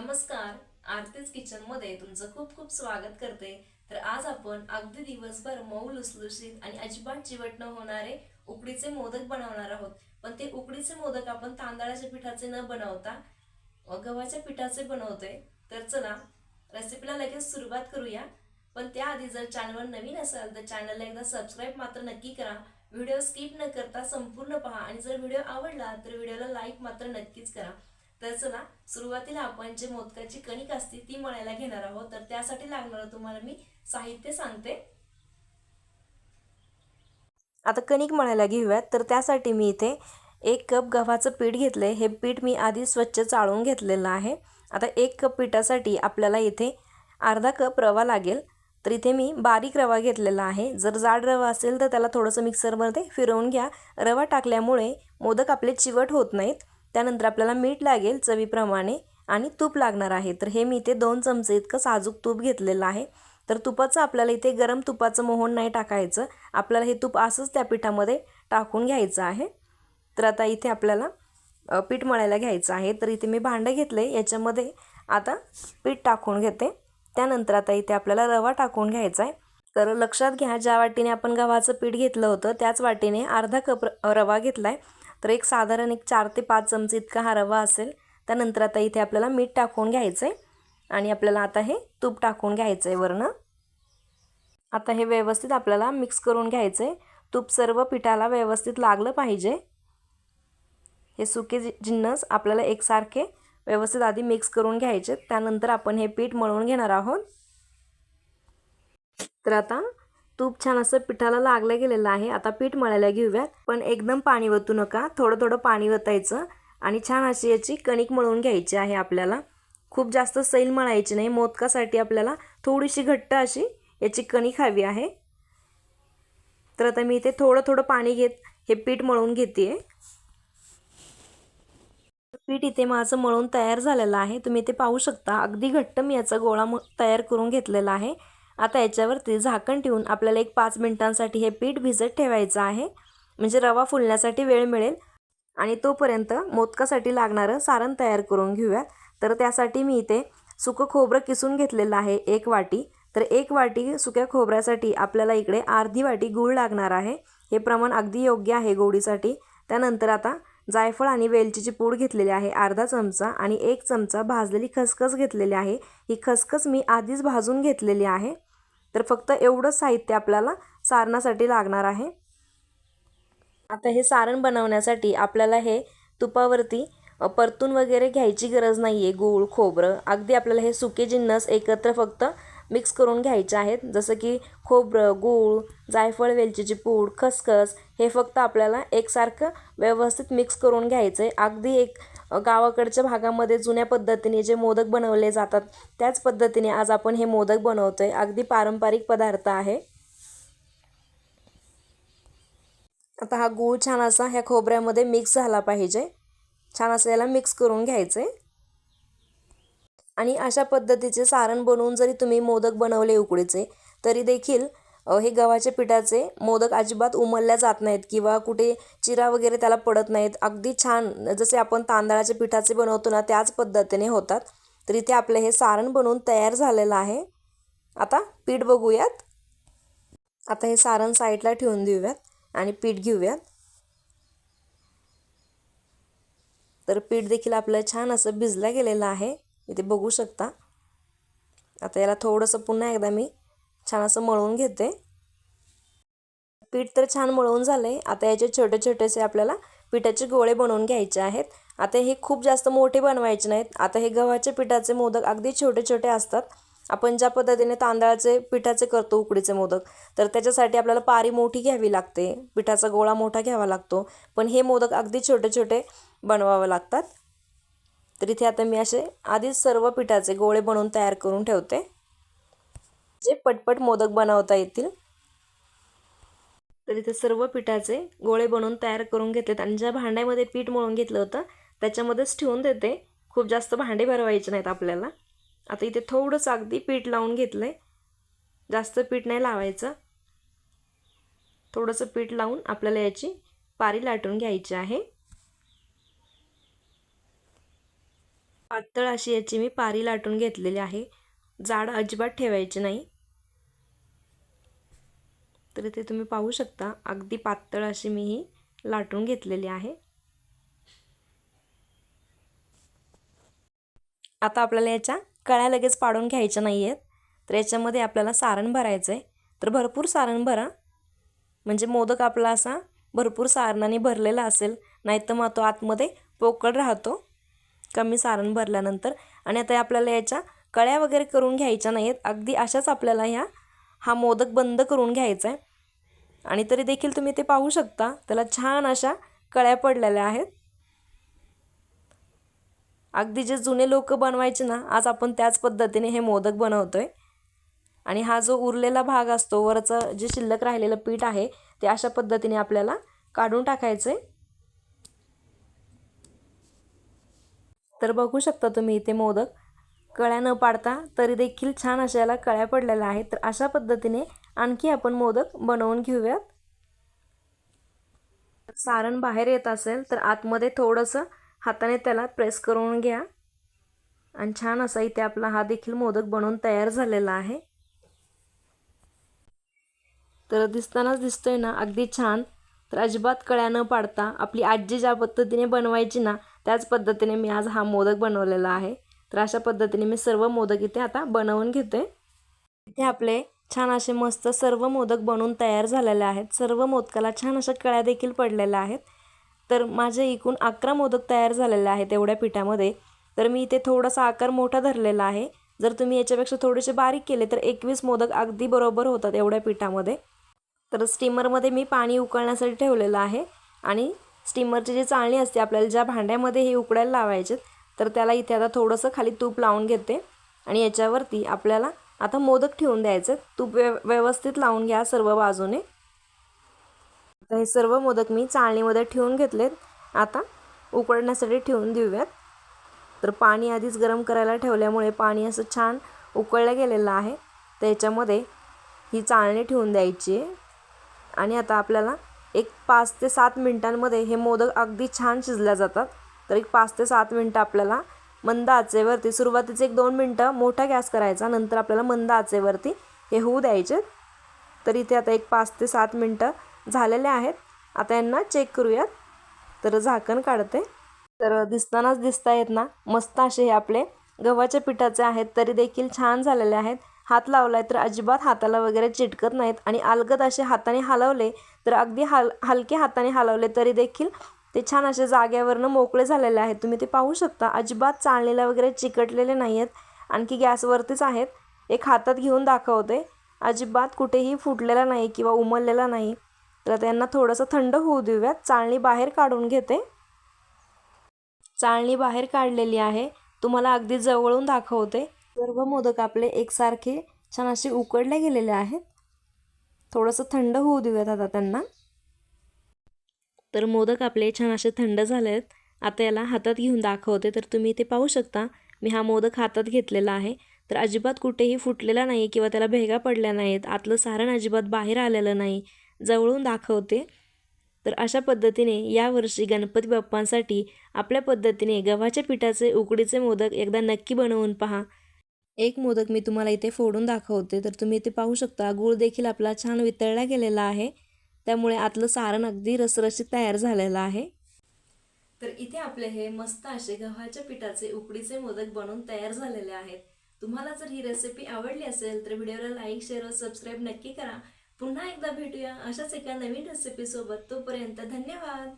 नमस्कार आरतीच किचनमध्ये तुमचं खूप खूप स्वागत करते. तर आज आपण अगदी दिवसभर मऊ लुसलुशीत आणि अजिबात चिवट न होणारे उकडीचे मोदक बनवणार आहोत. पण ते उकडीचे मोदक आपण तांदळाच्या पिठाचे न बनवता गव्हाच्या पिठाचे बनवतोय. तर चला रेसिपीला लगेच सुरुवात करूया. पण त्याआधी जर चॅनलवर नवीन असाल तर चॅनलला एकदा सबस्क्राईब मात्र नक्की करा. व्हिडिओ स्किप न करता संपूर्ण पहा. आणि जर व्हिडिओ आवडला तर व्हिडिओला लाईक मात्र नक्कीच करा. तर चला सुरुवातीला आपण जे मोदकाची कणिक असते ती मळायला घेणार आहोत. तर त्यासाठी लागणारं तुम्हाला मी साहित्य सांगते. आता कणिक मळायला घेऊयात. तर त्यासाठी मी इथे एक कप गव्हाचं पीठ घेतलंय. हे पीठ मी आधी स्वच्छ चाळून घेतलेलं आहे. आता एक कप पिठासाठी आपल्याला इथे अर्धा कप रवा लागेल. तर इथे मी बारीक रवा घेतलेला आहे. जर जाड रवा असेल तर त्याला थोडंसं मिक्सरमध्ये फिरवून घ्या. रवा टाकल्यामुळे मोदक आपले चिवट होत नाहीत. त्यानंतर आपल्याला मीठ लागेल चवीप्रमाणे आणि तूप लागणार आहे. तर हे मी इथे दोन चमचे इतकं साजूक तूप घेतलेलं आहे. तर तुपाचं आपल्याला इथे गरम तुपाचं मोहन नाही टाकायचं. आपल्याला हे तूप असंच त्या पिठामध्ये टाकून घ्यायचं आहे. तर आता इथे आपल्याला पीठ मळायला घ्यायचं आहे. तर इथे मी भांडं घेतलं आहे याच्यामध्ये आता पीठ टाकून घेते. त्यानंतर आता इथे आपल्याला रवा टाकून घ्यायचा आहे. तर लक्षात घ्या ज्या वाटीने आपण गव्हाचं पीठ घेतलं होतं त्याच वाटीने अर्धा कप रवा घेतला आहे तर एक साधारण एक चार ते पाच चमचे इतका हा रवा असेल त्यानंतर आता इथे आपल्याला मीठ टाकून घ्यायचं आहे आणि आपल्याला आता हे तूप टाकून घ्यायचं आहे वरनं. आता हे व्यवस्थित आपल्याला मिक्स करून घ्यायचं आहे तूप सर्व पिठाला व्यवस्थित लागलं पाहिजे. हे सुके जिन्नस आपल्याला एकसारखे व्यवस्थित आधी मिक्स करून घ्यायचे त्यानंतर आपण हे पीठ मळून घेणार आहोत. तर आता तूप छान असं पिठाला लागलं गेलेलं आहे. आता पीठ मळायला घेऊयात. पण एकदम पाणी वतू नका. थोडं थोडं पाणी वतायचं आणि छान अशी याची कणिक मळून घ्यायची आहे आपल्याला. खूप जास्त सैल मळायची नाही. मोदकासाठी आपल्याला थोडीशी घट्ट अशी याची कणिक हवी आहे. तर आता मी इथे थोडं थोडं पाणी घेत हे पीठ मळून घेते पीठ इथे माझं मळून तयार झालेलं आहे. तुम्ही इथे पाहू शकता. अगदी घट्ट मी याचा गोळा तयार करून घेतलेला आहे. आता याच्यावरती झाकण ठेवून आपल्याला एक पाच मिनिटांसाठी हे पीठ भिजत ठेवायचं आहे. म्हणजे रवा फुलण्यासाठी वेळ मिळेल. आणि तोपर्यंत मोदकासाठी लागणारं सारण तयार करून घेऊयात तर त्यासाठी मी इथे सुकं खोबरं किसून घेतलेलं आहे एक वाटी. तर एक वाटी सुक्या खोबऱ्यासाठी आपल्याला इकडे अर्धी वाटी गूळ लागणार आहे. हे प्रमाण अगदी योग्य आहे गोडीसाठी. त्यानंतर आता जायफळ आणि वेलचीची पूड घेतलेली आहे अर्धा चमचा आणि एक चमचा भाजलेली खसखस घेतलेली आहे. ही खसखस मी आधीच भाजून घेतलेली आहे. तर फक्त एवढं साहित्य आपल्याला सारणासाठी लागणार आहे. आता हे सारण बनवण्यासाठी आपल्याला हे तुपावरती परतून वगैरे घ्यायची गरज नाही आहे गूळ खोबरं. अगदी आपल्याला हे सुके जिन्नस एकत्र फक्त मिक्स करून घ्यायचे आहेत. जसं की खोबरं गूळ जायफळ वेलचीची पूड खसखस हे फक्त आपल्याला एकसारखं व्यवस्थित मिक्स करून घ्यायचं आहे अगदी एक गावाकडच्या भागामध्ये जुन्या पद्धतीने जे मोदक बनवले जातात त्याच पद्धतीने आज आपण हे मोदक बनवतो आहे अगदी पारंपरिक पदार्थ आहे. आता हा गूळ छान असा ह्या खोबऱ्यामध्ये मिक्स झाला पाहिजे. छान असं याला मिक्स करून घ्यायचं. आहे आणि अशा पद्धतीचे सारण बनवून जरी तुम्ही मोदक बनवले उकडीचे तरी देखील हे गव्हाच्या पिठाचे मोदक अजिबात उमलल्या जात नाहीत किंवा कुठे चिरा वगैरे त्याला पडत नाहीत. अगदी छान जसे आपण तांदळाच्या पिठाचे बनवतो ना त्याच पद्धतीने होतात. तर इथे आपलं हे सारण बनवून तयार झालेलं आहे. आता पीठ बघूयात. आता हे सारण साईडला ठेवून देऊयात आणि पीठ घेऊयात. तर पीठ देखील आपलं छान असं भिजलं गेलेलं आहे. इथे बघू शकता. आता याला थोडंसं पुन्हा एकदा मी छान असं मळून घेते. पीठ तर छान मळून झालं आहे आता याचे छोटे छोटेसे आपल्याला पिठाचे गोळे बनवून घ्यायचे आहेत. आता हे खूप जास्त मोठे बनवायचे नाहीत. आता हे गव्हाच्या पिठाचे मोदक अगदी छोटे छोटे असतात. आपण ज्या पद्धतीने तांदळाचे पिठाचे करतो उकडीचे मोदक तर त्याच्यासाठी आपल्याला पारी मोठी घ्यावी लागते. पिठाचा गोळा मोठा घ्यावा लागतो. पण हे मोदक अगदी छोटे छोटे बनवावे लागतात. तर इथे आता मी असे आधीच सर्व पिठाचे गोळे बनवून तयार करून ठेवते. जे पटपट मोदक बनवता येतील. तर इथे सर्व पिठाचे गोळे बनवून तयार करून घेतलेत आणि ज्या भांड्यामध्ये पीठ मळून घेतलं होतं त्याच्यामध्येच ठेवून देते. खूप जास्त भांडे भरवायचे नाहीत आपल्याला. आता इथे थोडंसं अगदी पीठ लावून घेतलं आहे जास्त पीठ नाही लावायचं. थोडंसं पीठ लावून आपल्याला याची पारी लाटून घ्यायची आहे. पातळ अशी याची मी पारी लाटून घेतलेली आहे. जाड अजिबात ठेवायची नाही. तर इथे तुम्ही पाहू शकता. अगदी पातळ अशी मी ही लाटून घेतलेली आहे. आता आपल्याला याच्या कळ्या लगेच पाडून घ्यायच्या नाही आहेत तर याच्यामध्ये आपल्याला सारण भरायचं आहे तर भरपूर सारण भरा. म्हणजे मोदक आपला असा भरपूर सारणाने भरलेला असेल. नाहीतर मग तो आतमध्ये पोकळ राहतो. कमी सारण भरल्यानंतर. आणि आता आपल्याला याच्या कळ्या वगैरे करून घ्यायच्या नाही आहेत अगदी अशाच आपल्याला ह्या हा मोदक बंद करून घ्यायचा आहे आणि तरी देखील तुम्ही ते पाहू शकता. त्याला छान अशा कळ्या पडलेल्या आहेत. अगदी जे जुने लोक बनवायचे ना आज आपण त्याच पद्धतीने हे मोदक बनवतो आहे आणि हा जो उरलेला भाग असतो वरचं जे शिल्लक राहिलेलं पीठ आहे ते अशा पद्धतीने आपल्याला काढून टाकायचं आहे तर बघू शकता तुम्ही इथे मोदक. कळ्या न पाडता तरी देखील छान अशा याला कळ्या पडलेल्या आहेत. तर अशा पद्धतीने आणखी आपण मोदक बनवून घेऊयात. सारण बाहेर येत असेल तर आतमध्ये थोडंसं हाताने त्याला प्रेस करून घ्या. आणि छान असा इथे आपला हा देखील मोदक बनवून तयार झालेला आहे. तर दिसतानाच दिसतोय ना अगदी छान. तर अजिबात कळ्या न पाडता आपली आजी ज्या पद्धतीने बनवायची ना त्याच पद्धतीने मी आज हा मोदक बनवलेला आहे. तर अशा पद्धतीने मी सर्व मोदक इथे आता बनवून घेते इथे आपले छान असे मस्त सर्व मोदक बनवून तयार झालेले आहेत. सर्व मोदकाला छान अशा कळ्या देखील पडलेल्या आहेत. तर माझे एकूण अकरा मोदक तयार झालेले आहेत एवढ्या पिठामध्ये. तर मी इथे थोडासा आकार मोठा धरलेला आहे. जर तुम्ही याच्यापेक्षा थोडेसे बारीक केले तर एकवीस मोदक अगदी बरोबर होतात एवढ्या पिठामध्ये. तर स्टीमरमध्ये मी पाणी उकळण्यासाठी ठेवलेलं आहे. आणि स्टीमरची जी चाळणी असते आपल्याला ज्या भांड्यामध्ये हे उकडायला लावायचे तर त्याला इथे आता थोडंसं खाली तूप लावून घेते. आणि याच्यावरती आपल्याला आता मोदक ठेवून द्यायचं. तूप व्यव व्यवस्थित लावून घ्या सर्व बाजूने. आता हे सर्व मोदक मी चाळणीमध्ये ठेवून घेतलेत. आता उकळण्यासाठी ठेवून देऊयात. तर पाणी आधीच गरम करायला ठेवल्यामुळे पाणी असं छान उकळलं गेलेलं आहे. त्याच्यामध्ये ही चाळणी ठेवून द्यायची आहे. आणि आता आपल्याला एक पाच ते सात मिनटांमध्ये हे मोदक अगदी छान शिजल्या जातात. तर एक पाच ते सात मिनटं आपल्याला मंद आचेवरती सुरुवातीचे एक दोन मिनटं मोठा गॅस करायचा नंतर आपल्याला मंद आचेवरती हे होऊ द्यायचे. तर इथे आता एक पाच ते सात मिनटं झालेले आहेत. आता यांना चेक करूयात. तर झाकण काढते. तर दिसतानाच दिसता येत ना मस्त असे हे आपले गव्हाच्या पिठाचे आहेत तरी देखील छान झालेले आहेत. हात लावलाय तर अजिबात हाताला वगैरे चिटकत नाहीत आणि अलगद असे हाताने हलवले तर अगदी हल हलके हाताने हलवले तरी देखील ते छान असे जाग्यावरनं मोकळे झालेले आहेत. तुम्ही ते पाहू शकता. अजिबात चाळणीला वगैरे चिकटलेले नाही आहेत आणखी गॅसवरतीच आहेत. एक हातात घेऊन दाखवते. अजिबात कुठेही फुटलेला नाही किंवा उमललेला नाही. तर त्यांना थोडंसं थंड होऊ देऊयात. चाळणी बाहेर काढून घेते. चाळणी बाहेर काढलेली आहे. तुम्हाला अगदी जवळून दाखवते. सर्व मोदक आपले एकसारखे छान असे उकडले गेलेले आहेत. थोडंसं थंड होऊ देऊयात आता त्यांना. तर मोदक आपले छान असे थंड झाले आहेत आता याला हातात घेऊन दाखवते तर तुम्ही इथे पाहू शकता. मी हा मोदक हातात घेतलेला आहे. तर अजिबात कुठेही फुटलेला नाही किंवा त्याला भेगा पडल्या नाहीत. आतलं सारण अजिबात बाहेर आलेलं नाही. जवळून दाखवते. तर अशा पद्धतीने यावर्षी गणपती बाप्पांसाठी आपल्या पद्धतीने गव्हाच्या पिठाचे उकडीचे मोदक एकदा नक्की बनवून पहा. एक मोदक मी तुम्हाला इथे फोडून दाखवते. तर तुम्ही इथे पाहू शकता गूळ देखील आपला छान वितळला गेलेला आहे. त्यामुळे आतलं सारण अगदी रसरशीत तयार झालेलं आहे. तर इथे आपले हे मस्त असे गव्हाच्या पिठाचे उकडीचे मोदक बनवून तयार झालेले आहेत. तुम्हाला जर ही रेसिपी आवडली असेल तर व्हिडिओला लाईक शेअर व सबस्क्राईब नक्की करा. पुन्हा एकदा भेटूया अशाच एका नवीन रेसिपीसोबत तोपर्यंत धन्यवाद!